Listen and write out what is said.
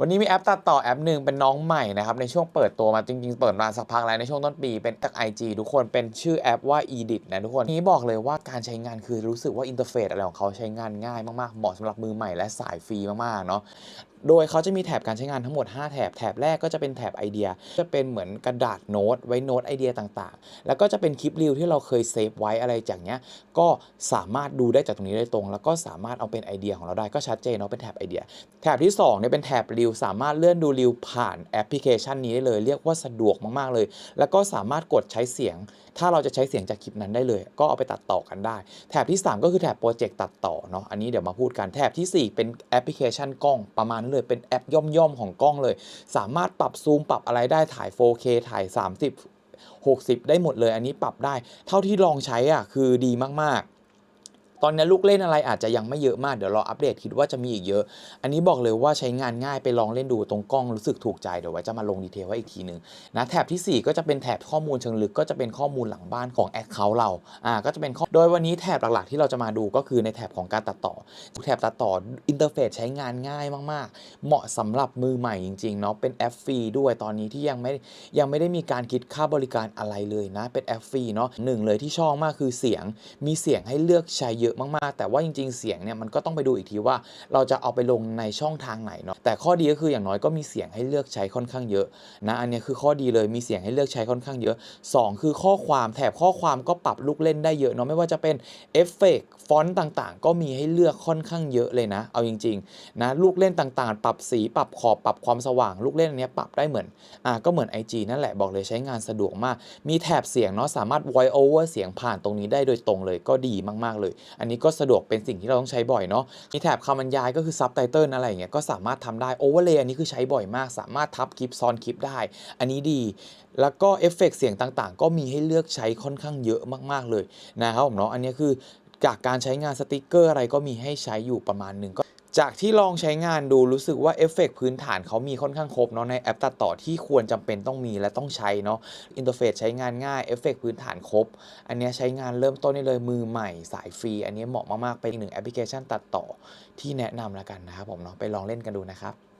วันนี้มีแอปตัดต่อแอปหนึ่งเป็นน้องใหม่นะครับ ในช่วงเปิดตัวมาจริงๆ เปิดมาสักพักแล้วในช่วงต้นปีเป็นจาก IG ทุกคนเป็นชื่อแอปว่า Edit นะทุกคนนี้บอกเลยว่าการใช้งานคือรู้สึกว่าอินเทอร์เฟซอะไรของเขาใช้งานง่ายมากๆ เหมาะสำหรับมือใหม่และสายฟรีมากๆเนาะโดยเขาจะมีแถบการใช้งานทั้งหมด 5 แถบ แถบแรกก็จะเป็นแถบไอเดีย จะเป็นเหมือนกระดาษโน้ตไว้โน้ตไอเดียต่างๆ แล้วก็จะเป็นคลิปรีวที่เราเคยเซฟไว้อะไรจากเนี้ย ก็สามารถดูได้จากตรงนี้ได้ตรง แล้วก็สามารถเอาเป็นไอเดียของเราได้ก็ชัดเจนเนาะเป็นแถบไอเดีย แถบที่2เนี่ยเป็นแถบรีวสามารถเลื่อนดูรีวผ่านแอปพลิเคชันนี้ได้เลย เรียกว่าสะดวกมากๆเลย แล้วก็สามารถกดใช้เสียง ถ้าเราจะใช้เสียงจากคลิปนั้นได้เลย ก็เอาไปตัดต่อกันได้ แถบที่ 3 ก็คือแถบโปรเจกต์ตัดต่อเนาะอันนี้เดี๋ยวมาพูดกันแถบทีสี่4 เป็นแอปพลิเคชันกล้องประมาณนั้นเลยเป็นแอปย่อมๆของกล้องเลย สามารถปรับซูมปรับอะไรได้ถ่าย 4K ถ่าย 30 60 ได้หมดเลย อันนี้ปรับได้ เท่าที่ลองใช้อะคือดีมากๆ ตอนนี้ลูกเล่นอะไรอาจจะยังไม่เยอะมากเดี๋ยวรออัปเดตคิดว่าจะมีอีกเยอะ อันนี้บอกเลยว่าใช้งานง่ายไปลองเล่นดูตรงกล้องรู้สึกถูกใจเดี๋ยวไว้จะมาลงดีเทลไว้อีกทีหนึ่งนะแถบทีสี่ 4 ก็จะเป็นแถบข้อมูลเชิงลึกก็จะเป็นข้อมูลหลังบ้านของแอคเคาท์เราอ่าก็จะเป็นข้อโดยวันนี้แถบหลักๆ ที่เราจะมาดูก็คือในแถบของการตัดต่อแถบตัดต่ออินเทอร์เฟซใช้งานง่ายมากๆ เหมาะสำหรับมือใหม่จริงๆเนาะเป็นแอปฟรีด้วยตอนนี้ที่ยังไม่ยังไม่ได้มีการคิดค่าบริการอะไรเลยนะเป็นแอปฟรีเนาะหนึ่งเลยที่ชอบมากคือเสียงมีเสียงให้เลือกใช้เยอะมากๆ แต่ว่าจริง ๆ เสียงเนี่ยมันก็ต้องไปดูอีกทีว่า เราจะเอาไปลงในช่องทางไหนเนาะแต่ข้อดีก็คืออย่างน้อยก็มีเสียงให้เลือกใช้ค่อนข้างเยอะนะอันนี้คือข้อดีเลยมีเสียงให้เลือกใช้ค่อนข้างเยอะสองคือข้อความแถบข้อความก็ปรับลูกเล่นได้เยอะเนาะไม่ว่าจะเป็นเอฟเฟกต์ฟอนต์ต่างๆ ก็มีให้เลือกค่อนข้างเยอะเลยนะ เอาจริงๆนะลูกเล่นต่างๆ ปรับสีปรับขอบปรับความสว่างลูกเล่นอันนี้ปรับได้เหมือนอ่าก็เหมือน IG นั่นแหละบอกเลยใช้งานสะดวกมาก มีแถบเสียงเนาะสามารถ voice over เสียงผ่านตรงนี้ได้โดยตรงเลยก็ดีมากๆเลยอันนี้ก็สะดวกเป็นสิ่งที่เราต้องใช้บ่อยเนาะมีแถบคำบรรยายก็คือซับไตเติลอะไรอย่างเงี้ยก็สามารถทำได้โอเวอร์เลย์อันนี้คือใช้บ่อยมาก สามารถทับคลิปซ้อนคลิปได้ อันนี้ดี แล้วก็เอฟเฟกต์เสียงต่างๆ ก็มีให้เลือกใช้ค่อนข้างเยอะมากๆเลยนะครับผมเนาะอันนี้คือจากการใช้งานสติกเกอร์อะไรก็มีให้ใช้อยู่ประมาณหนึ่งก็ จากที่ลองใช้งานดูรู้สึกว่าเอฟเฟกต์พื้นฐานเขามีค่อนข้างครบเนาะในแอปตัดต่อที่ควรจำเป็นต้องมีและต้องใช้เนาะอินเทอร์เฟซใช้งานง่ายเอฟเฟกต์พื้นฐานครบ อันนี้ใช้งานเริ่มต้นได้เลยมือใหม่สายฟรี อันนี้เหมาะมากๆเป็นอีกหนึ่งแอปพลิเคชันตัดต่อที่แนะนำแล้วกันนะครับผมเนาะไปลองเล่นกันดูนะครับ